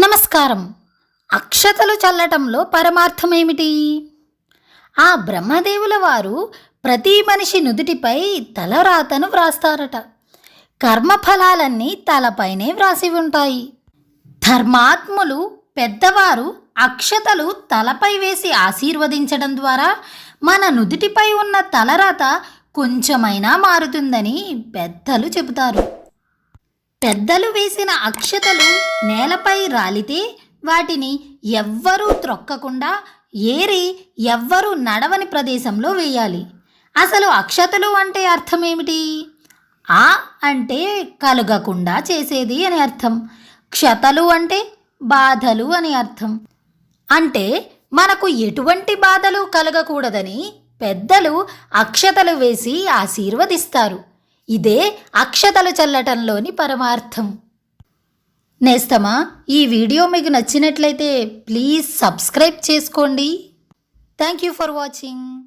నమస్కారం. అక్షతలు చల్లటంలో పరమార్థమేమిటి? ఆ బ్రహ్మదేవుల వారు ప్రతి మనిషి నుదుటిపై తలరాతను వ్రాస్తారట. కర్మఫలాలన్నీ తలపైనే వ్రాసి ఉంటాయి. ధర్మాత్ములు పెద్దవారు అక్షతలు తలపై వేసి ఆశీర్వదించడం ద్వారా మన నుదుటిపై ఉన్న తలరాత కొంచెమైనా మారుతుందని పెద్దలు చెబుతారు. పెద్దలు వేసిన అక్షతలు నేలపై రాలితే వాటిని ఎవ్వరూ త్రొక్కకుండా ఏరి ఎవ్వరూ నడవని ప్రదేశంలో వేయాలి. అసలు అక్షతలు అంటే అర్థం ఏమిటి ఆ అంటే కలగకుండా చేసేది అని అర్థం. క్షతలు అంటే బాధలు అని అర్థం. అంటే మనకు ఎటువంటి బాధలు కలగకూడదని పెద్దలు అక్షతలు వేసి ఆశీర్వదిస్తారు. ఇదే అక్షతలు చల్లటంలోని పరమార్థం. నేస్తమా ఈ వీడియో మీకు నచ్చినట్లయితే ప్లీజ్ సబ్స్క్రైబ్ చేసుకోండి. Thank you for watching.